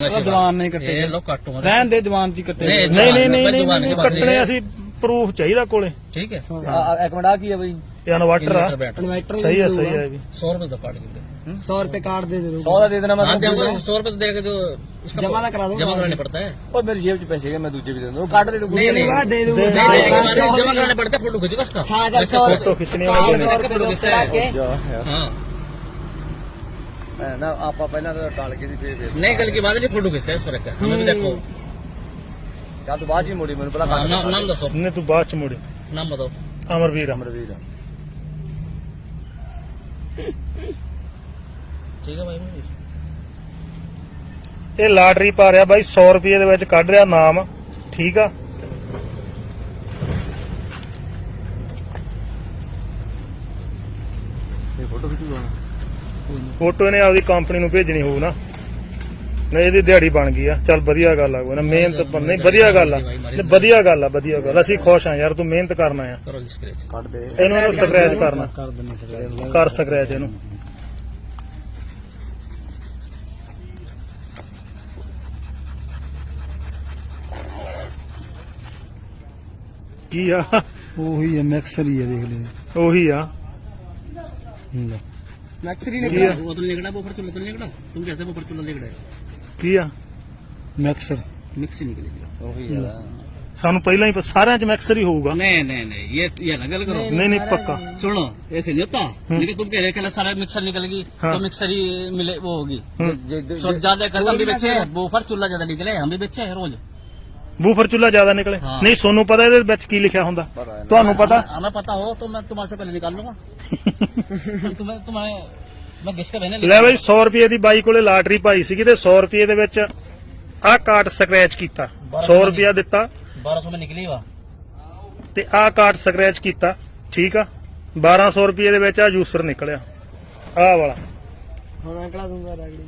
ਜਵਾਨ ਨਹੀਂ ਕੱਟੇ ਲੋ ਕੱਟੋ ਰਹਿਣ ਦੇ ਜਵਾਨ ਜੀ ਕੱਟੇ ਨਹੀਂ ਨਹੀਂ ਨਹੀਂ ਨਹੀਂ ਕੱਟਣੇ ਅਸੀਂ ਪ੍ਰੂਫ ਚਾਹੀਦਾ ਕੋਲੇ। ਠੀਕ ਹੈ। ਇੱਕ ਕੀ ਹੈ ਬਈ? ਇਹ ਇਨਵਰਟਰ ਆ। ਇਨਵਰਟਰ ਸਹੀ ਹੈ ਸਹੀ ਹੈ ਵੀ। 100 ਰੁਪਏ ਦਾ ਕਾਰਡ ਦੇ 100 ਰੁਪਏ ਕਾਰਡ ਦੇ ਦੇ 100 ਦਾ ਦੇ ਦੇਣਾ ਮੈਂ 100 ਰੁਪਏ ਦੇ ਕੇ ਜੋ ਜਮਾ ਨਾ ਕਰਾ ਦੋ ਜਮਾ ਕਰਾਣੇ ਪੜਦਾ ਹੈ। ਉਹ ਮੇਰੀ ਜੇਬ ਚ ਪੈਸੇ ਹੈ ਮੈਂ ਦੂਜੇ ਵੀ ਦੇ ਦੂੰਗਾ ਕਾਰਡ ਦੇ ਦੂੰਗਾ ਨਹੀਂ ਨਹੀਂ। ਦੇ ਦੂੰਗਾ ਜਮਾ ਕਰਾਣੇ ਪੜਦਾ ਫੋਟੋ ਖਿੱਚੋ ਕਸ ਹਾਂ 100 ਰੁਪਏ ਖਿੱਚਣੇ ਵਾਲੇ ਹਾਂ। ਜਦ वैसे फोटो खींचने वाले सौ रुपए फोटो खींचता है हाँ ਨਾ ਆਪਾਂ ਪਹਿਲਾਂ ਤਾਂ ਟਾਲ ਕੇ ਸੀ ਫੇਰ नहीं कल की बात है फोटो खींचता है इस पर का हमें भी देखो ਕੱਲ ਤੋਂ ਬਾਅਦ ਹੀ ਮੁੜੀ ਮੈਨੂੰ ਪਤਾ हाँ, नाम नाम दसो ਨੇ ਤੂੰ ਬਾਅਦ ਚ ਮੁੜੇ नाम बताओ ਅਮਰਵੀਰ ਅਮਰਵੀਰ ठीक है भाई ਇਹ ਲਾਟਰੀ ਪਾ ਰਿਹਾ ਬਾਈ 100 ਰੁਪਏ ਦੇ ਵਿੱਚ ਕੱਢ ਰਿਹਾ ਨਾਮ ਠੀਕ ਆ ਇਹ ਫੋਟੋ ਖਿਚੂਗਾ ਫੋਟੋ ਨੇ ਆਪਦੀ ਕੰਪਨੀ ਨੂੰ ਭੇਜਣੀ ਹੋਊ ਨਾ। ਨਹੀਂ ਇਹਦੀ ਦਿਹਾੜੀ ਬਣ ਗਈ ਆ। ਚੱਲ ਵਧੀਆ ਗੱਲ ਆ ਕੋਈ ਨਾ ਮਿਹਨਤ ਪਰ ਨਹੀਂ ਵਧੀਆ ਗੱਲ ਆ। ਵਧੀਆ ਗੱਲ ਆ ਵਧੀਆ ਗੱਲ ਅਸੀਂ ਖੁਸ਼ ਆ ਯਾਰ ਤੂੰ ਮਿਹਨਤ ਕਰਨਾ ਆ। ਇਹਨੂੰ ਇਹਨੂੰ ਸਕ੍ਰੈਚ ਕਰਨਾ। ਕਰ ਸਕ੍ਰੈਚ ਇਹਨੂੰ। ਕੀ ਆ? ਉਹੀ ਹੈ ਮਿਕਸਰ ਹੀ ਹੈ ਦੇਖ ਲੈ ਉਹੀ ਆ। ਲੈ। ਕੀ ਆ वो तो निकला वो पर चलो तो निकला तुम कहते हो वो पर चलो निकला ਕੀ ਆ ਮਿਕਸਰ मिक्स ही निकलेगी ਉਹੀ ਹੈ ਸਾਨੂੰ ਪਹਿਲਾਂ ਹੀ ਪ- ਸਾਰਿਆਂ ਚ ਮਿਕਸਰ ਹੀ होगा नहीं नहीं नहीं ये ये अलग अलग करो नहीं नहीं पक्का सुनो ऐसे नहीं होता लेकिन तुम कह रहे कि सारा मिक्सर निकलेगी हाँ। तो मिक्सर ही मिले वो होगी हम्म। सो ज्यादा कर हम भी बेचे हैं वो पर चूल्हा ज्यादा निकले हम भी बेचे हैं रोज ਬੂਫਰ ਚੁੱਲਾ ਜ਼ਿਆਦਾ ਨਿਕਲੇ ਹਾਂ। ਨਹੀਂ ਸੋਨੂੰ ਪਤਾ ਇਹਦੇ ਵਿੱਚ ਕੀ ਲਿਖਿਆ ਹੁੰਦਾ ਤੁਹਾਨੂੰ ਪਤਾ हमें- हमें पता हो तो मैं तुम्हारे से पहले निकाल लूंगा तुम्हें तुम्हारे मैं किसका बहने ਲੈ ਬਈ 100 ਰੁਪਏ ਦੀ ਬਾਈ ਕੋਲੇ ਲਾਟਰੀ ਪਾਈ ਸੀਗੀ ਤੇ 100 ਰੁਪਏ ਦੇ ਵਿੱਚ ਆਹ ਕਾਰਡ ਸਕ੍ਰੈਚ ਕੀਤਾ 100 ਰੁਪਿਆ ਦਿੱਤਾ बारह सौ में निकली हुआ ਤੇ ਆਹ ਕਾਰਡ ਸਕ੍ਰੈਚ ਕੀਤਾ ਠੀਕ ਆ 1200 ਰੁਪਏ ਦੇ ਵਿੱਚ ਆ ਜੂਸਰ ਨਿਕਲਿਆ ਆਹ ਵਾਲਾ ਹੁਣ ਅੰਕਲਾ ਦੂੰਗਾ ਰਗੜੀ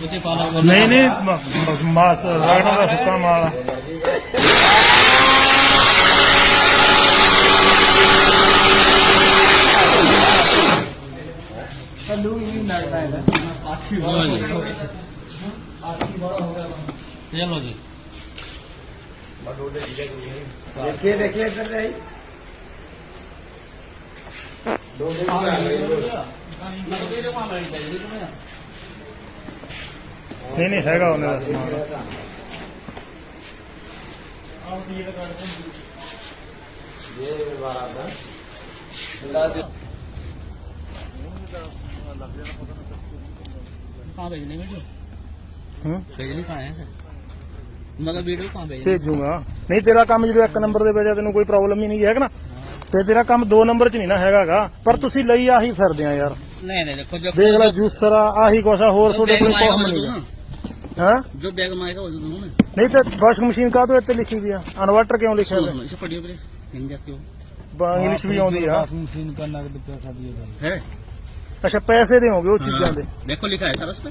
उसे पाला हुआ ਨਹੀਂ ਨਹੀਂ ਮ- ਮ- ਮਾਸ ਰਗੜਾ ਦਾ ਸੁੱਕਾ ਮਾਲ ਆ। ਕੱਲੂ ਵੀ ਲੱਗਦਾ ਹੈ ਆਠੀ चलो जी ਦੇਖੇ ਦੇਖੇ ਇੱਧਰ ਰਹੀ ਨਹੀਂ ਨਹੀਂ ਹੈਗਾ ਉਹਨੇ ਦਾ ਸਮਾਨ कहाँ भेजने वीडियो ਹੂੰ भेजनी कहाँ है मगर वीडियो कहाँ भेजनी ਭੇਜੂਗਾ ਨਹੀਂ ਤੇਰਾ ਕੰਮ ਜਦੋਂ ਇੱਕ ਨੰਬਰ ਦੇ ਵਜਾ ਤੈਨੂੰ ਕੋਈ ਪ੍ਰੋਬਲਮ ਹੀ ਨਹੀਂ ਹੈ ਕਿ ਨਾ ਤੇ ਤੇਰਾ ਕੰਮ ਦੋ ਨੰਬਰ 'ਚ ਨਹੀਂ ਨਾ ਹੈਗਾਗਾ ਪਰ ਤੁਸੀਂ ਲਈ ਆਹੀ ਫਿਰਦੇ ਆ ਯਾਰ नहीं नहीं देखो जो ਦੇਖ ਲੈ ਜੂਸਰ ਆ ਆਹੀ ਕੁਛ ਆ ਹੋਰ जो ਤੁਹਾਡੇ बैग ਕੋਲ में आएगा ਕੁਛ वो ਨਹੀਂ दूँ ਹੈ ना ਹਾਂ जो बैग में आएगा वो दूँ मैं ਨਹੀਂ ਤੇ ਵਾਸ਼ਿੰਗ ਮਸ਼ੀਨ ਕਾਹ ਤੋਂ ਇੱਥੇ ਲਿਖੀ ਵੀ ਆ ਇਨਵਰਟਰ ਕਿਉਂ ਲਿਖਿਆ सुनो ਹੋਇਆ सुनो इसे पढ़ियो पहले हिंदी जाती हो ਬਾ- ਇੰਗਲਿਸ਼ ਵੀ ਆਉਂਦੀ ਆ ਮਸ਼ੀਨ का नगद पैसा दिए है ਅੱਛਾ ਪੈਸੇ ਦੇ ਹੋਗੇ ਉਹ ਚੀਜ਼ਾਂ ਦੇ देखो लिखा है सर उस पे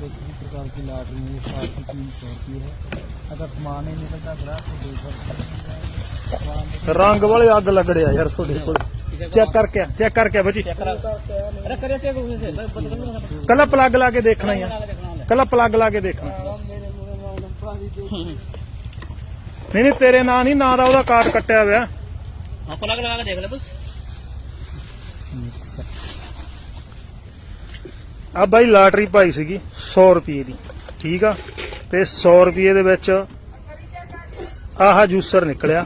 किसी प्रकार की लॉटरी में सात सौ तीन सौ रुपये है अगर सामान ही निकलता खरा तो दो सौ ਰੰਗ ਵਾਲੇ ਅੱਗ ਲੱਗੜਿਆ ਯਾਰ ਤੁਹਾਡੇ ਕੋਲ। ਚੈੱਕ ਕਰਕੇ ਚੈੱਕ ਕਰਕੇ ਬੱਜੀ ਅਰੇ ਕਰਿਆ ਲਾ ਕੇ ਦੇਖਣਾ ਹੀ ਆ। ਕੱਲਾ ਪਲੱਗ ਲਾ ਕੇ ਦੇਖਣਾ। ਨਹੀਂ ਨਹੀਂ ਤੇਰੇ ਨਾਂ ਨਹੀਂ ਨਾਂ ਦਾ ਉਹਦਾ ਕਾਰਡ ਕੱਟਿਆ ਹੋਇਆ। ਆਪਣਾ ਲਗਾ ਕੇ ਦੇਖ ਲੈ ਬਸ। ਆ ਬਾਈ ਲਾਟਰੀ ਪਾਈ ਸੀਗੀ 100 ਰੁਪਏ ਦੀ। ਠੀਕ ਆ? ਤੇ 100 ਰੁਪਏ ਦੇ ਵਿੱਚ ਆਹ ਜੂਸਰ ਨਿਕਲਿਆ।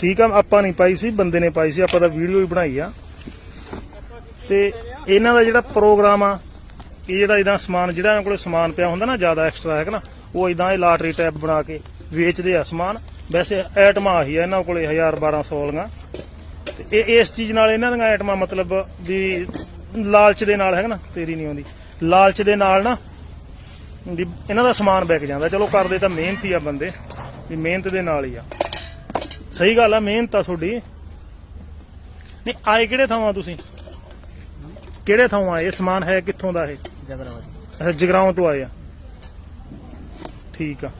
ਠੀਕ ਆ, ਆਪਾਂ ਨਹੀਂ ਪਾਈ ਸੀ, ਬੰਦੇ ਨੇ ਪਾਈ ਸੀ, ਆਪਾਂ ਤਾਂ ਵੀਡੀਓ ਹੀ ਬਣਾਈ ਆ। ਤੇ ਇਹਨਾਂ ਦਾ ਜਿਹੜਾ ਪ੍ਰੋਗਰਾਮ ਆ, ਇਹ ਜਿਹੜਾ ਇਹਦਾ ਸਮਾਨ, ਜਿਹੜਾ ਇਹਨਾਂ ਕੋਲੇ ਸਮਾਨ ਪਿਆ ਹੁੰਦਾ ਨਾ, ਜ਼ਿਆਦਾ ਐਕਸਟਰਾ ਹੈ ਨਾ, ਉਹ ਇਦਾਂ ਇਹ ਲਾਟਰੀ ਟੈਪ ਬਣਾ ਕੇ ਵੇਚਦੇ ਆ ਸਮਾਨ। ਵੈਸੇ ਆਈਟਮਾਂ ਆਹੀ ਆ, ਇਹਨਾਂ ਕੋਲੇ 1000 1200 ਵਾਲੀਆਂ। ਤੇ ਇਹ, ਇਸ ਚੀਜ਼ ਨਾਲ ਇਹਨਾਂ ਦੀਆਂ ਆਈਟਮਾਂ ਮਤਲਬ ਵੀ ਲਾਲਚ ਦੇ ਨਾਲ ਹੈਗਾ ਨਾ, ਤੇਰੀ ਨਹੀਂ ਆਉਂਦੀ। ਲਾਲਚ ਦੇ ਨਾਲ ਨਾ, ਵੀ ਇਹਨਾਂ ਦਾ ਸਮਾਨ ਵਿਕ ਜਾਂਦਾ। ਚਲੋ, ਕਰਦੇ ਤਾਂ ਮਿਹਨਤੀ ਆ ਬੰਦੇ, ਵੀ ਮਿਹਨਤ ਦੇ ਨਾਲ ਹੀ ਆ। ਸਹੀ ਗੱਲ ਆ, ਮਿਹਨਤ ਆ ਤੁਹਾਡੀ। ਨਹੀਂ, ਆਏ ਕਿਹੜੇ ਥਾਵਾਂ ਤੁਸੀਂ? ਕਿਹੜੇ ਥਾਵਾਂ ਆਏ ਇਹ ਸਮਾਨ ਹੈ ਕਿੱਥੋਂ ਦਾ ਇਹ? ਜਗਰਾਵਾਂ ਅੱਛਾ, ਜਗਰਾਉਂ ਤੋਂ ਆਏ ਆ। ਠੀਕ ਆ।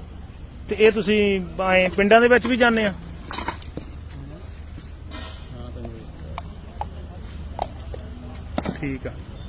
ਤੇ ਇਹ ਤੁਸੀਂ ਆਏ, ਪਿੰਡਾਂ ਦੇ ਵਿੱਚ ਵੀ ਜਾਂਦੇ ਆ? ਠੀਕ ਆ।